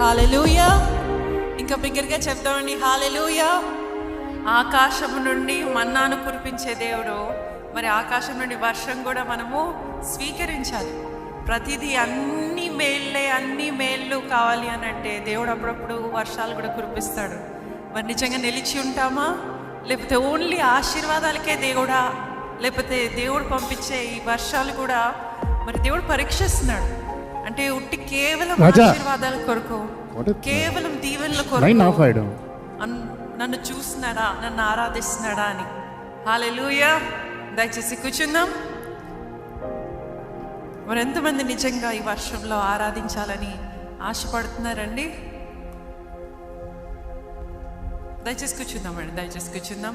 Hallelujah ఇంకా బిగ్గరగా చెప్తామండి హాలెలూయా ఆకాశము నుండి మన్నాను కురిపించే దేవుడు. మరి ఆకాశం నుండి వర్షం కూడా మనము స్వీకరించాలి. ప్రతిదీ అన్ని మేళ్ళే అన్ని మేళ్ళు కావాలి అని అంటే దేవుడు అప్పుడప్పుడు వర్షాలు కూడా కురిపిస్తాడు. మరి నిజంగా నిలిచి ఉంటామా? లేకపోతే ఓన్లీ ఆశీర్వాదాలకే దేవుడా? లేకపోతే దేవుడు పంపించే ఈ వర్షాలు కూడా మరి దేవుడు పరీక్షిస్తున్నాడు. అంటే ఉట్టి కేవలం. ఆశీర్వాదాల కొరకు కేవలం దీవెనల కొరకు నన్ను చూస్తున్నాడా నన్ను ఆరాధిస్తున్నాడా అని. హాలెలూయా దయచేసి కూర్చుందాం. మరి ఎంతమంది నిజంగా ఈ వర్షంలో ఆరాధించాలని ఆశపడుతున్నారండి? దయచేసి కూర్చుందామండి దయచేసి కూర్చుందాం.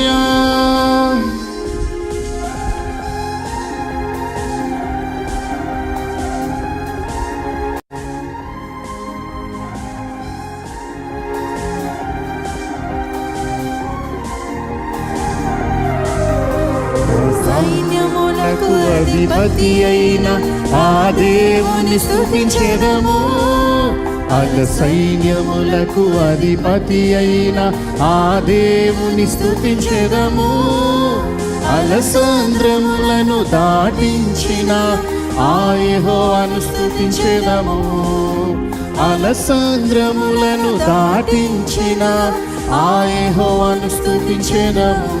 అధిపతి అయిన ఆ దేవుని స్థుతించెదము అగ సైన్యములకు అధిపతి అయిన ఆ దేవుని స్థుతించెదము అలసంద్రములను దాటించిన ఆయహో యెహోవాను అలసంద్రములను దాటించిన ఆయహో యెహోవాను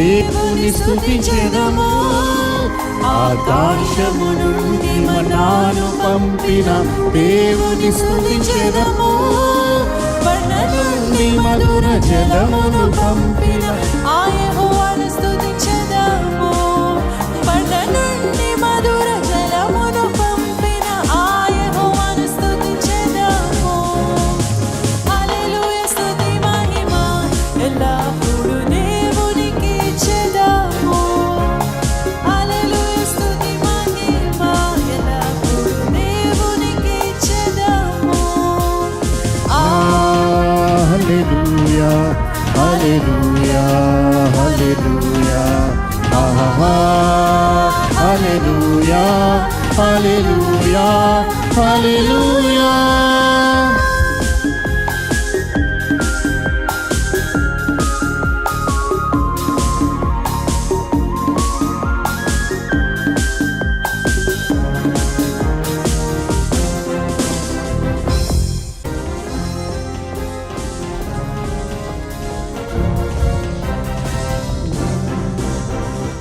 దేవుని స్థుతించెదము ఆకాశము నుండి మనాను పంపిన దేవుని స్థుతించెదము మన నుండి మధుర జలమును పంపిన హల్లెలూయా ఆహా హల్లెలూయా హల్లెలూయా హల్లెలూయా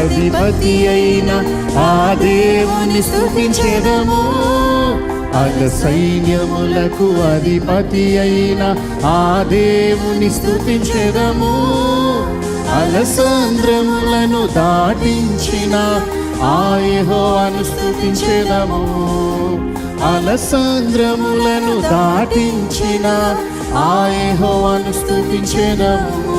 అధిపతి అయిన ఆ దేవుని స్థుతించెదము అగ సైన్యములకు అధిపతి అయిన ఆ దేవుని స్థుతించెదము అలసంద్రములను దాటించిన ఆయహో అనుస్థుతించెదము అలసంద్రములను దాటించిన ఆయహో అనుస్థుతించెదము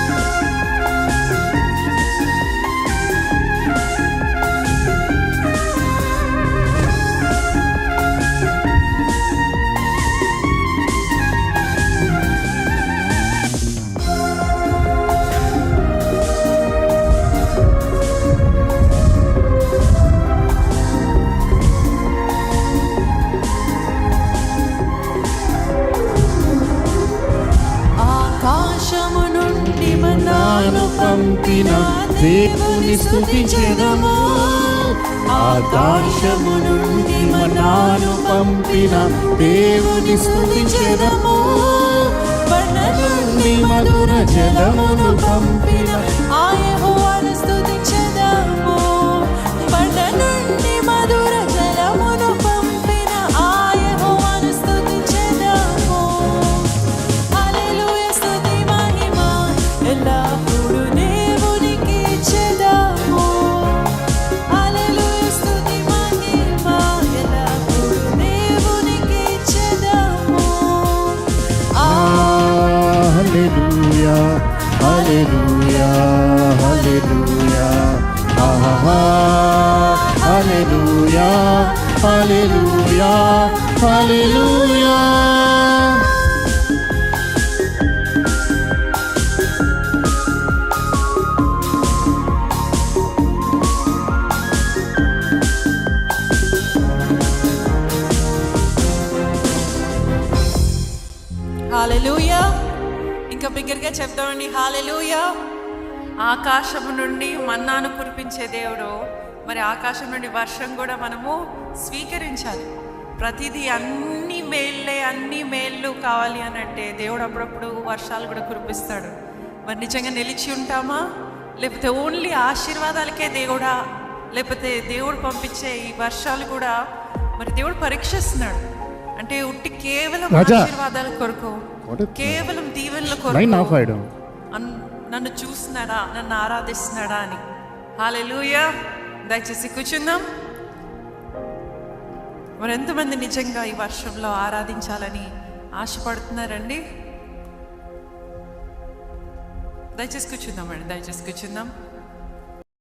దేవుని స్థుతించెదము. ఆకాశము నుండి మనాను పంపిన దేవుని స్థుతించెదము. నుండి మధుర జలమును పంపిన ఆయహోవాను స్థుతించ హల్లెలూయా హల్లెలూయా హాలెలూయా ఇంకా బిగ్గరగా చెప్తామండి హాలెలూయా ఆకాశము నుండి మన్నాను కురిపించే దేవుడు. మరి ఆకాశం నుండి వర్షం కూడా మనము స్వీకరించాలి. ప్రతిదీ అన్ని మేళ్ళే అన్ని మేళ్ళు కావాలి అని అంటే దేవుడు అప్పుడప్పుడు వర్షాలు కూడా కురిపిస్తాడు. మరి నిజంగా నిలిచి ఉంటామా? లేకపోతే ఓన్లీ ఆశీర్వాదాలకే దేవుడా? లేకపోతే దేవుడు పంపించే ఈ వర్షాలు కూడా మరి దేవుడు పరీక్షిస్తున్నాడు. అంటే ఉట్టి కేవలం. ఆశీర్వాదాల కొరకు కేవలం దీవెనల కొరకు నన్ను చూస్తున్నాడా? నన్ను ఆరాధిస్తున్నాడా అని. హాలెలూయా దయచేసి కూర్చుందాం. మరి ఎంతమంది నిజంగా ఈ వర్షంలో ఆరాధించాలని ఆశపడుతున్నారండి? దయచేసి కూర్చుందామండి దయచేసి కూర్చుందాం.